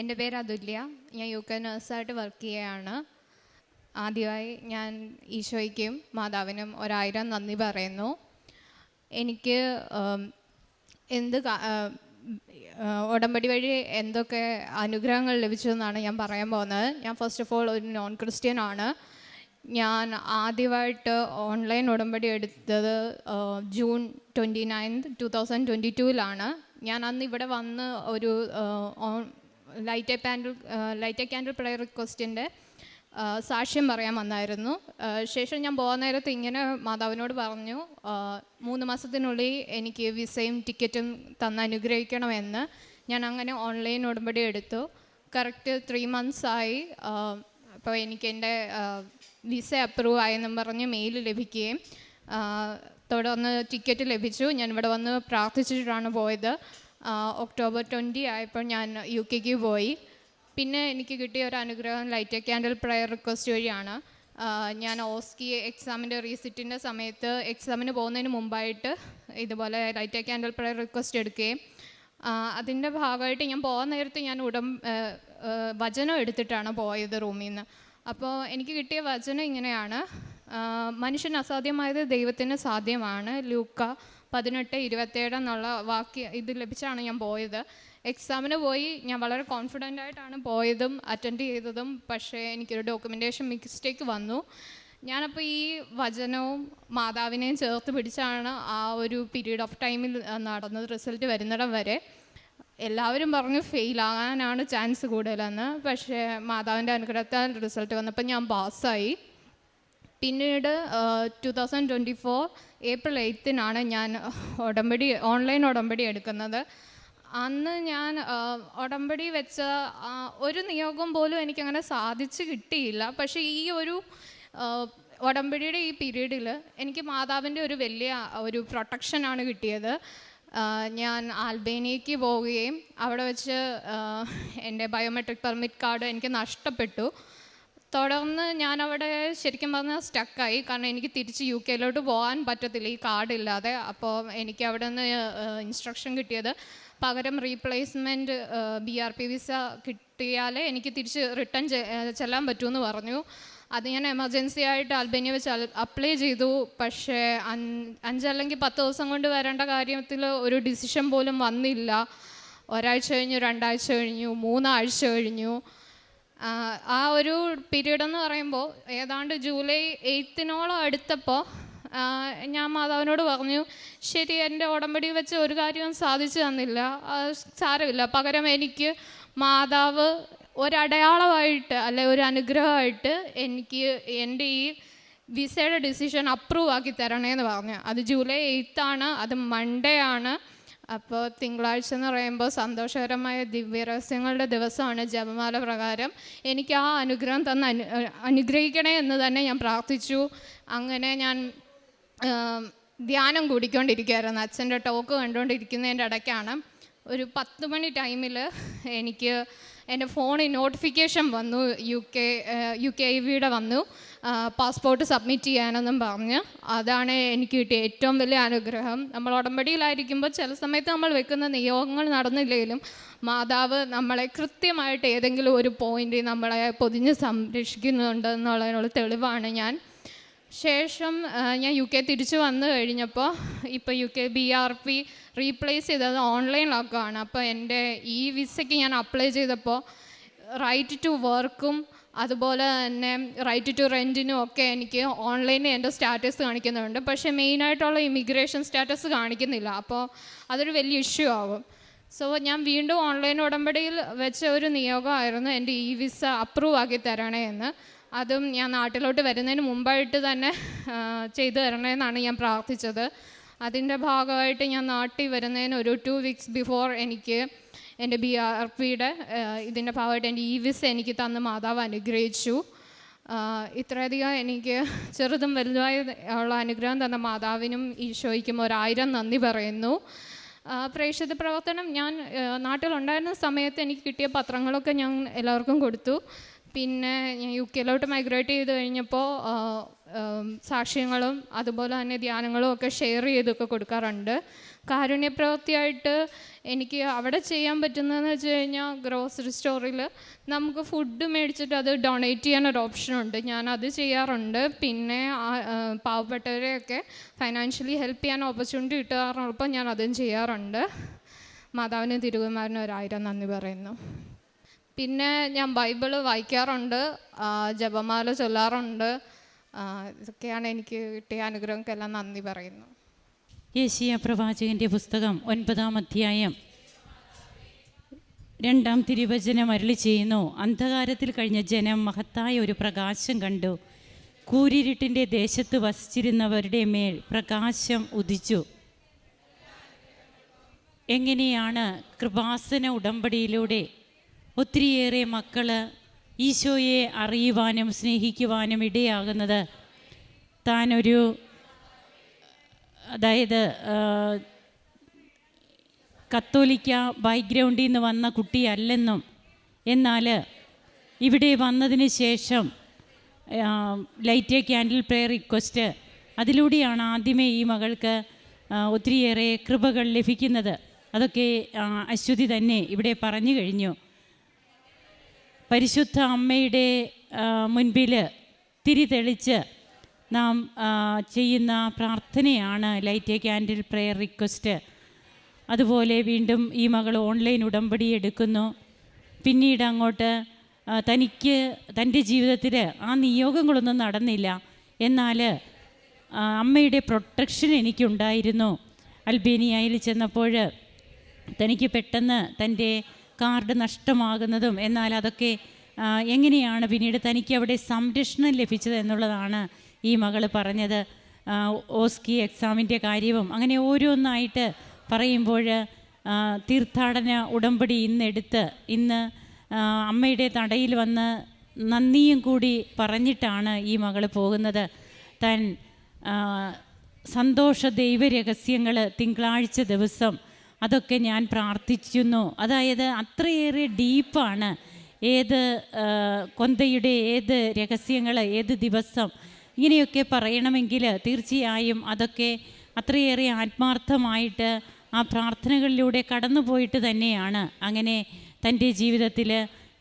എന്റെ പേര് അതുല്യ. ഞാൻ യു കെ നേഴ്സായിട്ട് വർക്ക് ചെയ്യുകയാണ്. ആദ്യമായി ഞാൻ ഈശോയ്ക്കും മാതാവിനും ഒരായിരം നന്ദി പറയുന്നു. എനിക്ക് എന്ത് ഉടമ്പടി വഴി എന്തൊക്കെ അനുഗ്രഹങ്ങൾ ലഭിച്ചതെന്നാണ് ഞാൻ പറയാൻ പോകുന്നത്. ഞാൻ ഫസ്റ്റ് ഓഫ് ഓൾ ഒരു നോൺ ക്രിസ്ത്യൻ ആണ്. ഞാൻ ആദ്യമായിട്ട് ഓൺലൈൻ ഉടമ്പടി എടുത്തത് June twenty ninth two thousand twenty ടൂവിലാണ് ഞാൻ അന്ന് ഇവിടെ വന്ന് ഒരു ലൈറ്റ് പാൻഡിൽ ലൈറ്റ് ക്യാൻഡിൽ പ്രയർ റിക്വസ്റ്റിന്റെ സാക്ഷ്യം പറയാൻ വന്നായിരുന്നു. ശേഷം ഞാൻ പോകുന്ന നേരത്ത് ഇങ്ങനെ മാതാവിനോട് പറഞ്ഞു മൂന്ന് മാസത്തിനുള്ളിൽ എനിക്ക് വിസയും ടിക്കറ്റും തന്ന് അനുഗ്രഹിക്കണമെന്ന് ഞാൻ അങ്ങനെ ഓൺലൈൻ ഉടമ്പടി എടുത്തു. കറക്റ്റ് ത്രീ മന്ത്സായി അപ്പോൾ എനിക്ക് എന്റെ വിസ അപ്രൂവ് ആയെന്നും പറഞ്ഞ് മെയിൽ ലഭിക്കുകയും തുടർന്ന് ടിക്കറ്റ് ലഭിച്ചു. ഞാൻ ഇവിടെ വന്ന് പ്രാർത്ഥിച്ചിട്ടാണ് പോയത്. ഒക്ടോബർ ട്വന്റി ആയപ്പോൾ ഞാൻ യു കെക്ക് പോയി. പിന്നെ എനിക്ക് കിട്ടിയ ഒരു അനുഗ്രഹം ലൈറ്റ് ക്യാൻഡിൽ പ്രയർ റിക്വസ്റ്റ് വഴിയാണ്. ഞാൻ ഓസ്കി എക്സാമിന്റെ റീസിറ്റിന്റെ സമയത്ത് എക്സാമിന് പോകുന്നതിന് മുമ്പായിട്ട് ഇതുപോലെ ലൈറ്റ് ക്യാൻഡിൽ പ്രയർ റിക്വസ്റ്റ് എടുക്കുകയും അതിന്റെ ഭാഗമായിട്ട് ഞാൻ പോകാൻ നേരത്ത് ഞാൻ ഉടം വചനം എടുത്തിട്ടാണ് പോയത് റൂമിൽ നിന്ന്. അപ്പോൾ എനിക്ക് കിട്ടിയ വചനം ഇങ്ങനെയാണ്. മനുഷ്യൻ അസാധ്യമായത് ദൈവത്തിന് സാധ്യമാണ്. ലൂക്ക പതിനെട്ട് ഇരുപത്തേഴ് എന്നുള്ള വാക്ക് ഇത് ലഭിച്ചാണ് ഞാൻ പോയത്. എക്സാമിന് പോയി ഞാൻ വളരെ കോൺഫിഡന്റ് ആയിട്ടാണ് പോയതും അറ്റൻഡ് ചെയ്തതും പക്ഷേ എനിക്കൊരു ഡോക്യുമെന്റേഷൻ മിസ്റ്റേക്ക് വന്നു. ഞാനപ്പോൾ ഈ വചനവും മാതാവിനെയും ചേർത്ത് പിടിച്ചാണ് ആ ഒരു പീരീഡ് ഓഫ് ടൈമിൽ നടന്നത് റിസൾട്ട് വരുന്നിടം വരെ. എല്ലാവരും പറഞ്ഞു ഫെയിലാകാനാണ് ചാൻസ് കൂടുതലെന്ന്. പക്ഷേ മാതാവിന്റെ അനുഗ്രഹത്താൽ റിസൾട്ട് വന്നപ്പോൾ ഞാൻ പാസ്സായി പിന്നീട് two thousand twenty four April എയ്ത്തിനാണ് ഞാൻ ഉടമ്പടി ഓൺലൈൻ ഉടമ്പടി എടുക്കുന്നത്. അന്ന് ഞാൻ ഉടമ്പടി വെച്ച ഒരു നിയോഗം പോലും എനിക്കങ്ങനെ സാധിച്ചു കിട്ടിയില്ല. പക്ഷേ ഈ ഒരു ഉടമ്പടിയുടെ ഈ പീരീഡിൽ എനിക്ക് മാതാവിന്റെ ഒരു വലിയ ഒരു പ്രൊട്ടക്ഷനാണ് കിട്ടിയത്. ഞാൻ ആൽബേനിയക്ക് പോവുകയും അവിടെ വെച്ച് എന്റെ ബയോമെട്രിക് പെർമിറ്റ് കാർഡ് എനിക്ക് നഷ്ടപ്പെട്ടു. തുടർന്ന് ഞാൻ അവിടെ ശരിക്കും പറഞ്ഞാൽ സ്റ്റക്കായി കാരണം എനിക്ക് തിരിച്ച് യു കെയിലോട്ട് പോകാൻ പറ്റത്തില്ല. ഈ കാർഡ് ഇല്ലാതെ. അപ്പോൾ എനിക്ക് അവിടെ നിന്ന് ഇൻസ്ട്രക്ഷൻ കിട്ടിയത് പകരം replacement B R P visa കിട്ടിയാലേ എനിക്ക് തിരിച്ച് റിട്ടേൺ ചെല്ലാൻ പറ്റുമെന്ന് പറഞ്ഞു. അത് ഞാൻ എമർജൻസി ആയിട്ട് അൽബേനിയ വെച്ച് അപ്ലൈ ചെയ്തു. പക്ഷേ അഞ്ചല്ലെങ്കിൽ പത്ത് ദിവസം കൊണ്ട് വരേണ്ട കാര്യത്തിൽ ഒരു ഡിസിഷൻ പോലും വന്നില്ല. ഒരാഴ്ച കഴിഞ്ഞു രണ്ടാഴ്ച കഴിഞ്ഞു മൂന്നാഴ്ച കഴിഞ്ഞു. ആ, ഒരു പീരീഡ് എന്ന് പറയുമ്പോൾ ഏതാണ്ട് ജൂലൈ എയ്ത്തിനോളം അടുത്തപ്പോൾ ഞാൻ മാതാവിനോട് പറഞ്ഞു ശരി എന്റെ ഉടമ്പടി വെച്ച് ഒരു കാര്യവും സാധിച്ചു തന്നില്ല. സാരമില്ല. പകരം എനിക്ക് മാതാവ് ഒരടയാളമായിട്ട് അല്ലെ ഒരു അനുഗ്രഹമായിട്ട് എനിക്ക് എന്റെ ഈ വിസയുടെ ഡിസിഷൻ അപ്രൂവ് ആക്കി തരണേ എന്ന് പറഞ്ഞു. അത് ജൂലൈ എയ്ത്താണ് അത് മൺഡേ ആണ്. അപ്പോൾ തിങ്കളാഴ്ച എന്ന് പറയുമ്പോൾ സന്തോഷകരമായ ദിവ്യരഹസ്യങ്ങളുടെ ദിവസമാണ് ജപമാല പ്രകാരം. എനിക്ക് ആ അനുഗ്രഹം തന്ന അനു അനുഗ്രഹിക്കണേ എന്ന് തന്നെ ഞാൻ പ്രാർത്ഥിച്ചു. അങ്ങനെ ഞാൻ ധ്യാനം കൂടിക്കൊണ്ടിരിക്കുകയായിരുന്നു. അച്ഛന്റെ ടോക്ക് കണ്ടുകൊണ്ടിരിക്കുന്നതിന്റെ ഇടയ്ക്കാണ്. ഒരു പത്ത് മണി ടൈമിൽ എനിക്ക് എന്റെ ഫോണിൽ നോട്ടിഫിക്കേഷൻ വന്നു യു കെ യു കെ വിയുടെ വന്നു. പാസ്പോർട്ട് സബ്മിറ്റ് ചെയ്യാനെന്നും പറഞ്ഞ്. അതാണ് എനിക്ക് കിട്ടിയ ഏറ്റവും വലിയ അനുഗ്രഹം. നമ്മൾ ഉടമ്പടിയിലായിരിക്കുമ്പോൾ ചില സമയത്ത് നമ്മൾ വെക്കുന്ന നിയോഗങ്ങൾ നടന്നില്ലെങ്കിലും മാതാവ് നമ്മളെ കൃത്യമായിട്ട് ഏതെങ്കിലും ഒരു പോയിന്റിൽ നമ്മളെ പൊതിഞ്ഞ് സംരക്ഷിക്കുന്നുണ്ട് എന്നുള്ളതിനുള്ള തെളിവാണ് ഞാൻ ശേഷം ഞാൻ യു കെ തിരിച്ചു വന്നു കഴിഞ്ഞപ്പോൾ ഇപ്പോൾ U K B R P replace ചെയ്തത് ഓൺലൈനിലൊക്കെയാണ് അപ്പോൾ എന്റെ ഈ വിസയ്ക്ക് ഞാൻ അപ്ലൈ ചെയ്തപ്പോൾ റൈറ്റ് ടു വർക്കും അതുപോലെ തന്നെ റൈറ്റ് ടു റെന്റിനും ഒക്കെ എനിക്ക് ഓൺലൈനിൽ എന്റെ സ്റ്റാറ്റസ് കാണിക്കുന്നുണ്ട്. പക്ഷേ മെയിനായിട്ടുള്ള ഇമിഗ്രേഷൻ സ്റ്റാറ്റസ് കാണിക്കുന്നില്ല. അപ്പോൾ അതൊരു വലിയ ഇഷ്യൂ ആകും സോ ഞാൻ വീണ്ടും ഓൺലൈൻ ഉടമ്പടിയിൽ വെച്ച ഒരു നിയോഗമായിരുന്നു എന്റെ ഇ വിസ അപ്രൂവ് ആക്കി തരണേ എന്ന് അതും ഞാൻ നാട്ടിലോട്ട് വരുന്നതിന് മുമ്പായിട്ട് തന്നെ ചെയ്തു തരണമെന്നാണ് ഞാൻ പ്രാർത്ഥിച്ചത്. അതിന്റെ ഭാഗമായിട്ട് ഞാൻ നാട്ടിൽ വരുന്നതിന് ഒരു ടു വീക്സ് ബിഫോർ എനിക്ക് എന്റെ ബി ആർ പിയുടെ ഇതിന്റെ ഭാഗമായിട്ട് എന്റെ ഇ വിസ എനിക്ക് തന്ന് മാതാവ് അനുഗ്രഹിച്ചു. ഇത്രയധികം എനിക്ക് ചെറുതും വലുതായ ഉള്ള അനുഗ്രഹം തന്ന മാതാവിനും ഈശോയ്ക്കും ഒരായിരം നന്ദി പറയുന്നു. പ്രേക്ഷിത പ്രവർത്തനം ഞാൻ നാട്ടിലുണ്ടായിരുന്ന സമയത്ത് എനിക്ക് കിട്ടിയ പത്രങ്ങളൊക്കെ ഞാൻ എല്ലാവർക്കും കൊടുത്തു. പിന്നെ ഞാൻ യു കെയിലോട്ട് മൈഗ്രേറ്റ് ചെയ്ത് കഴിഞ്ഞപ്പോൾ സാക്ഷ്യങ്ങളും അതുപോലെ തന്നെ ധ്യാനങ്ങളും ഒക്കെ ഷെയർ ചെയ്തൊക്കെ കൊടുക്കാറുണ്ട്. കാരുണ്യപ്രവൃത്തിയായിട്ട് എനിക്ക് അവിടെ ചെയ്യാൻ പറ്റുന്നതെന്ന് വെച്ച് കഴിഞ്ഞാൽ ഗ്രോസറി സ്റ്റോറിൽ നമുക്ക് ഫുഡ് മേടിച്ചിട്ട് അത് ഡൊണേറ്റ് ചെയ്യാൻ ഒരു ഓപ്ഷനുണ്ട് ഞാൻ അത് ചെയ്യാറുണ്ട്. പിന്നെ പാവപ്പെട്ടവരെയൊക്കെ ഫൈനാൻഷ്യലി ഹെൽപ്പ് ചെയ്യാൻ ഓപ്പർച്യൂണിറ്റി കിട്ടാറുള്ളപ്പോൾ ഞാൻ അതും ചെയ്യാറുണ്ട്. മാതാവിനും തിരുകുമാരനും ഒരായിരം നന്ദി പറയുന്നു. പിന്നെ ഞാൻ ബൈബിൾ വായിക്കാറുണ്ട് ജപമാല ചൊല്ലാറുണ്ട് ഇതൊക്കെയാണ് എനിക്ക് കിട്ടിയ അനുഗ്രഹങ്ങൾക്കെല്ലാം നന്ദി പറയുന്നു. യേശിയ പ്രവാചകന്റെ പുസ്തകം ഒൻപതാം അധ്യായം രണ്ടാം തിരുവചനം അരളി ചെയ്യുന്നു. അന്ധകാരത്തിൽ കഴിഞ്ഞ ജനം മഹത്തായ ഒരു പ്രകാശം കണ്ടു. കൂരിരുട്ടിന്റെ ദേശത്ത് വസിച്ചിരുന്നവരുടെ മേൽ പ്രകാശം ഉദിച്ചു. എങ്ങനെയാണ് കൃപാസന ഉടമ്പടിയിലൂടെ ഒത്തിരിയേറെ മക്കൾ ഈശോയെ അറിയുവാനും സ്നേഹിക്കുവാനും ഇടയാകുന്നത്. താനൊരു അതായത് കത്തോലിക്ക ബാക്ക്ഗ്രൗണ്ടിൽ നിന്ന് വന്ന കുട്ടിയല്ലെന്നും എന്നാൽ ഇവിടെ വന്നതിന് ശേഷം light light candle prayer request അതിലൂടെയാണ് ആദ്യമേ ഈ മകൾക്ക് ഒത്തിരിയേറെ കൃപകൾ ലഭിക്കുന്നത്. അതൊക്കെ അശ്വതി തന്നെ ഇവിടെ പറഞ്ഞു കഴിഞ്ഞു. പരിശുദ്ധ അമ്മയുടെ മുൻപിൽ തിരി തെളിച്ച് നാം ചെയ്യുന്ന പ്രാർത്ഥനയാണ് light a candle prayer request. അതുപോലെ വീണ്ടും ഈ മകൾ ഓൺലൈൻ ഉടമ്പടി എടുക്കുന്നു. പിന്നീട് അങ്ങോട്ട് തനിക്ക് തന്റെ ജീവിതത്തിൽ ആ നിയോഗങ്ങളൊന്നും നടന്നില്ല. എന്നാൽ അമ്മയുടെ പ്രൊട്ടക്ഷൻ എനിക്കുണ്ടായിരുന്നു. അൽബേനിയയിൽ ചെന്നപ്പോൾ തനിക്ക് പെട്ടെന്ന് തന്റെ കാർഡ് നഷ്ടമാകുന്നതും എന്നാൽ അതൊക്കെ എങ്ങനെയാണ് പിന്നീട് തനിക്ക് അവിടെ സംരക്ഷണം ലഭിച്ചത് എന്നുള്ളതാണ് ഈ മകൾ പറഞ്ഞത്. ഓസ്കി എക്സാമിന്റെ കാര്യവും അങ്ങനെ ഓരോന്നായിട്ട് പറയുമ്പോൾ തീർത്ഥാടന ഉടമ്പടി ഇന്നെടുത്ത് ഇന്ന് അമ്മയുടെ തടയിൽ വന്ന് നന്ദിയും കൂടി പറഞ്ഞിട്ടാണ് ഈ മകൾ പോകുന്നത്. തൻ സന്തോഷ ദൈവരഹസ്യങ്ങൾ തിങ്കളാഴ്ച ദിവസം അതൊക്കെ ഞാൻ പ്രാർത്ഥിക്കുന്നു അതായത് അത്രയേറെ ഡീപ്പാണ് ഏത് കൊന്തയുടെ ഏത് രഹസ്യങ്ങൾ ഏത് ദിവസം ഇങ്ങനെയൊക്കെ പറയണമെങ്കിൽ തീർച്ചയായും അതൊക്കെ അത്രയേറെ ആത്മാർത്ഥമായിട്ട് ആ പ്രാർത്ഥനകളിലൂടെ കടന്നു പോയിട്ട് തന്നെയാണ് അങ്ങനെ തന്റെ ജീവിതത്തിൽ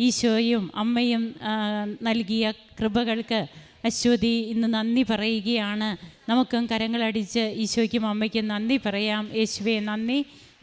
ഈശോയും അമ്മയും നൽകിയ കൃപകൾക്ക് അശ്വതി ഇന്ന് നന്ദി പറയുകയാണ്. നമുക്കും കരങ്ങളടിച്ച് ഈശോയ്ക്കും അമ്മയ്ക്കും നന്ദി പറയാം. യേശുവെ നന്ദി.